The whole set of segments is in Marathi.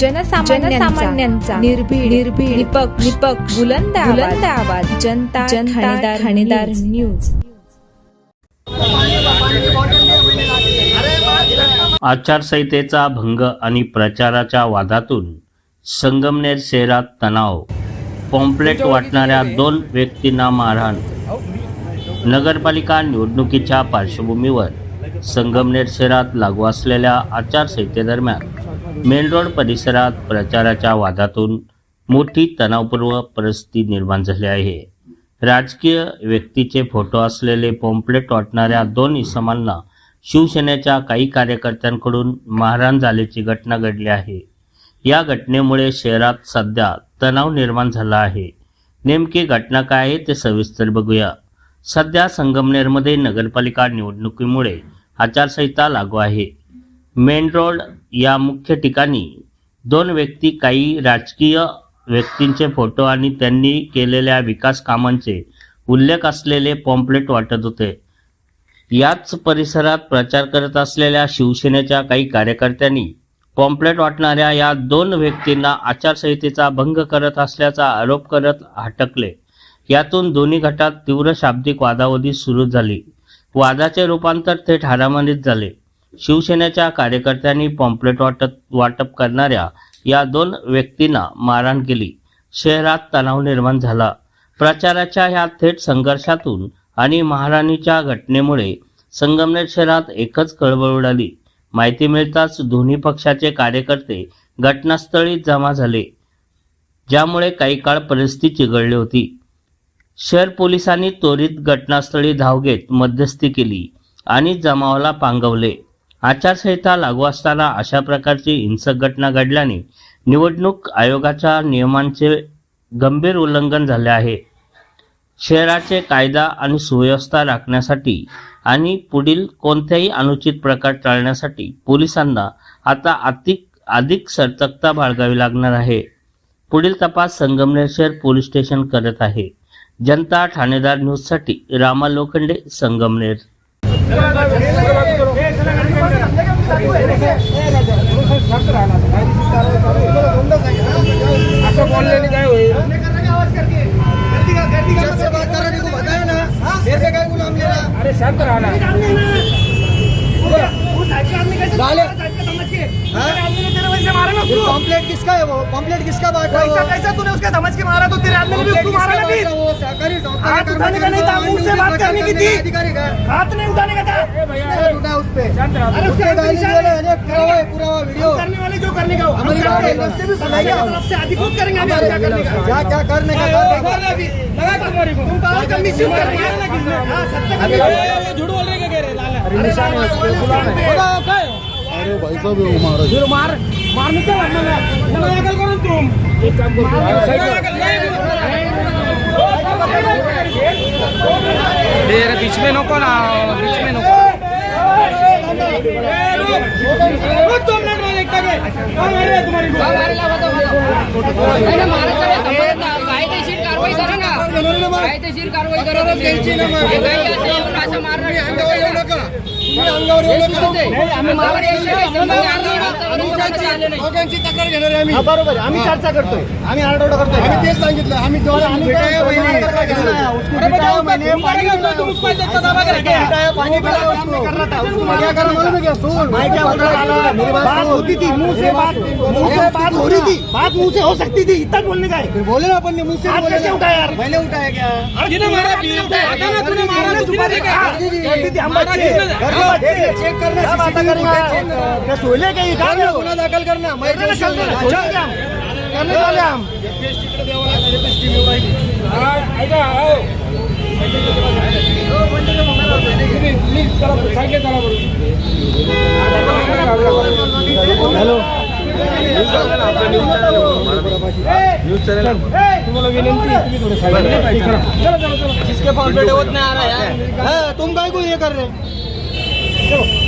जनसामान्यांचा निर्भीड निर्भीड निपक्ष निपक्ष बुलंद बुलंद आवाज जनता जनता ठाणेदार न्यूज. आचारसंहितेचा भंग आणि प्रचाराच्या वादातून संगमनेर शहरात तणाव. पॉम्पलेट वाटणाऱ्या दोन व्यक्तींना मारहाण. नगरपालिका निवडणुकीच्या पार्श्वभूमीवर संगमनेर शहरात लागू असलेल्या आचारसंहितेदरम्यान मेन रोड परिसरात प्रचाराच्या वादातून मोठी तणावपूर्व परिस्थिती निर्माण झाली आहे. राजकीय व्यक्तीचे फोटो असलेले पॉम्पलेट वाटणाऱ्या दोन इसमांना शिवसेनेच्या काही कार्यकर्त्यांकडून मारहाण झाल्याची घटना घडली आहे. या घटनेमुळे शहरात सध्या तणाव निर्माण झाला आहे. नेमकी घटना काय आहे ते सविस्तर बघूया. सध्या संगमनेरमध्ये नगरपालिका निवडणुकीमुळे आचारसंहिता लागू आहे. मेन रोड या मुख्य ठिकाणी दोन व्यक्ती काही राजकीय व्यक्तींचे फोटो आणि त्यांनी केलेल्या विकास कामांचे उल्लेख असलेले पॉम्पलेट वाटत होते. याच परिसरात प्रचार करत असलेल्या शिवसेनेच्या काही कार्यकर्त्यांनी पॉम्पलेट वाटणाऱ्या या दोन व्यक्तींना आचारसंहितेचा भंग करत असल्याचा आरोप करत हटकले यातून दोन्ही गटात तीव्र शाब्दिक वादावादी सुरू झाली. वादाचे रूपांतर थेट हारामारीत झाले. शिवसेनेच्या कार्यकर्त्यांनी पॉम्पलेट वाटप वाटप करणाऱ्या या दोन व्यक्तींना मारहाण केली. शहरात तणाव निर्माण झाला. प्रचाराच्या ह्या थेट संघर्षातून आणि महाराणीच्या घटनेमुळे संगमनेर शहरात एकच खळबळ उडाली. माहिती मिळताच दोन्ही पक्षाचे कार्यकर्ते घटनास्थळी जमा झाले ज्यामुळे काही काळ परिस्थिती चिघळली होती. शहर पोलिसांनी त्वरित घटनास्थळी धाव घेत मध्यस्थी केली आणि जमावाला पांगवले. आचारसंहिता लागू असताना अशा प्रकारची हिंसक घटना घडल्याने निवडणूक आयोगाच्या नियमांचे गंभीर उल्लंघन झाले आहे. शहराचे कायदा आणि सुव्यवस्था राखण्यासाठी आणि पुढील कोणत्याही अनुचित प्रकार टाळण्यासाठी पोलिसांना आता अधिक अधिक सतर्कता बाळगावी लागणार आहे. पुढील तपास संगमनेर शहर पोलीस स्टेशन करत आहे. जनता ठाणेदार न्यूजसाठी रामा लोखंडे संगमनेर. असं बोलल्याने काय होईल अरे शांत राहा ना. डाले हाँ? पॉम्पलेट किसका है वो पॉम्पलेट किसका बांट रहा है कैसा तूने उसके समझ के मारा तो तेरे आदमी ने भी उसको मारा ना भी है वो सरकारी हाथ उठाने का नहीं था, मुँह से बात करने की थी। अधिकारी का हाथ नहीं उठाने का था उठा उस पे अरे है, अनेक पूरा है पूरा वीडियो करने वाले जो करने का हो, हम करते हैं, उससे भी सुनाइए तरफ़ से अधिकृत करेंगे अभी क्या करने का क्या क्या करने का कर देगा। लगा तुम्हारी को तुम पावर का मिसयूज कर रहे हो ना किसने हाँ सत्य का झूठ बोल रहे कह रहे लाला अरे निशान है उसके गुलाम है बोलो काय अरे भाई साहब वो मारो फिर मार मारने क्या लगना है मला अकल करून तुम एक काम करो अरे बीच में नको ना बीच में नको तुम मिनट में देखता के कौन मार रहा है तुम्हारी को कायदेशीर कारवाई करा ना कायदेशीर कारवाई करा ना त्यांची असं मारणार अंगावर येऊ नका. आम्ही मारणार आले नाही. दोघांची तक्रार घेणार आहे आम्ही. हा, बरोबर आहे. आम्ही चर्चा करतोय. आम्ही आरडाओरडा करतोय. आम्ही तेच सांगितलं. आम्ही जेव्हा आम्ही बिटाया महिने अरे बेटा, उसका तुम करेगा तो उसको इज़्ज़त दबा के रखेगा पानी पिला उसको क्या कर मालूम है क्या सुन मैं क्या बोल रहा था मेरी बात बात सुन। होती थी मुँह से बात मुँह से बात हो रही थी बात मुँह से हो सकती थी इतना बोलने का है फिर बोले ना अपन ने मुँह से हाथ कैसे उठाया यार? मैंने उठाया क्या? थी हम बच्चे हम बच्चे चेक करना क्या बात करेंगे सोले के कर काम लो, गुना दाखल करना मैं करने दोषी हूँ। का छोड़ेंगे हम करने वाले हम ऐका हो! हॅलो तुम्हाला विनंती आहे, तुम्ही थोडं जिसके पॉम्पलेट होत नहीं आ रहा यार. हाँ, तुम काय को ये कर रहे चलो.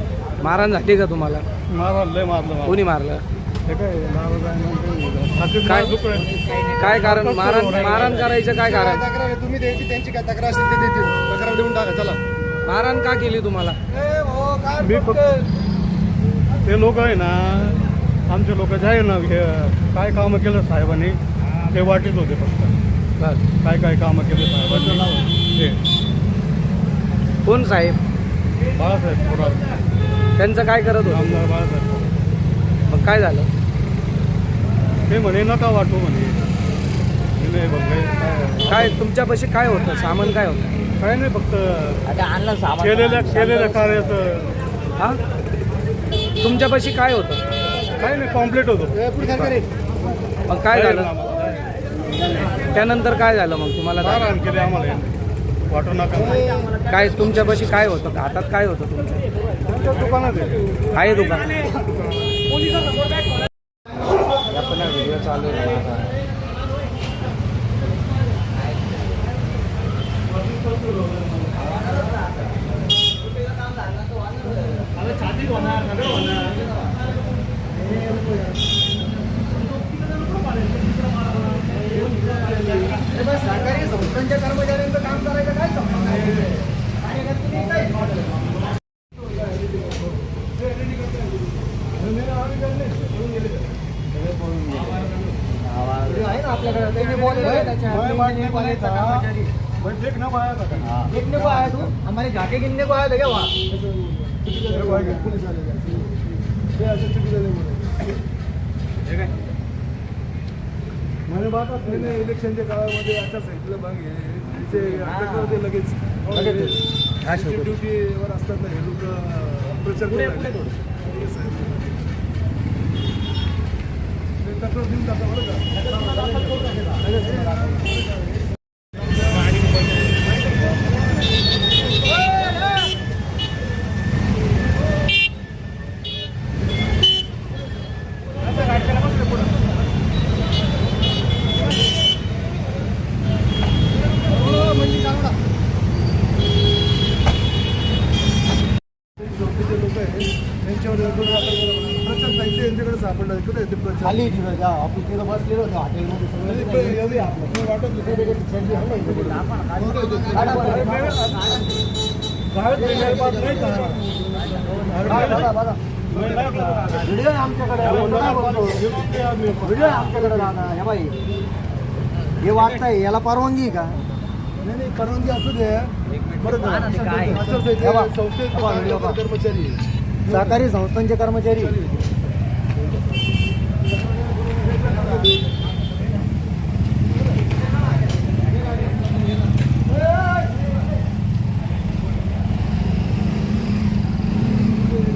मारहाण झाली का तुम्हाला? मारलं लय मारलं कोणी मारलं? हे काय नाराज आहे काय दुखलं. काय कारण? मारहाण मारहाण करायचं काय कारण? तक्रार आहे, तुम्ही द्यायची त्यांची काय तक्रार असेल ते देतील. तक्रार देऊन टाका चला. मारहाण का केली तुम्हाला? मी फक्त ते लोक आहे ना आमचे लोक जे आहे ना हे काय कामं केलं साहेबांनी ते वाटीत होते फक्त. बरं. काय काय कामं केले साहेबांनी? ते कोण साहेब? बाळासाहेब थोडा त्यांचं काय करत होतं? आमदार बाळासाहेब मग काय झालं? ते म्हणे नका वाटू म्हणे. नाही बघ, काय- काय- काय तुमच्यापाशी काय होतं? सामान काय होतं? काय नाही फक्त केलेल्या केलेल्या कार्याचं. हा? तुमच्यापाशी काय होतं? काय नाही कॉम्प्लीट होतो. मग काय झालं? त्यानंतर काय झालं मग? तुम्हाला काय- मारहाण केली आम्हाला यांनी. वाटू नका काय तुमच्यापाशी काय होतं? हातात काय होतं तुमच्या? तुमच्या दुकानात आहे. आहे दुकान. सरकारी संस्थांच्या कर्मचाऱ्यांचं काम करायचं काय संबंध आहे? हे आहे ना आपल्याकडे त्यांनी बोललेलं आहे त्याच्यात. कर्मचारी. पण देख ना बाया का देखने को आया तू. हमारे झाके गिनने को आया था क्या वहाँ? म्हणे बाबा त्याने इलेक्शनच्या काळामध्ये अटक होते लगेच. लगेच. ड्युटीवर असतात ना हे लोक प्रचार करायला. ते तक्रार देऊन लोक आहेत त्यांच्यावर खाली बसलेलो होतो हॉटेलमध्ये. व्हिडिओ आमच्याकडे व्हिडिओ हे बाई. हे वाचताय याला परवानगी का? नाही नाही परवानगी असू दे. संस्थेचे. कर्मचारी आहे. सहकारी संस्थांचे कर्मचारी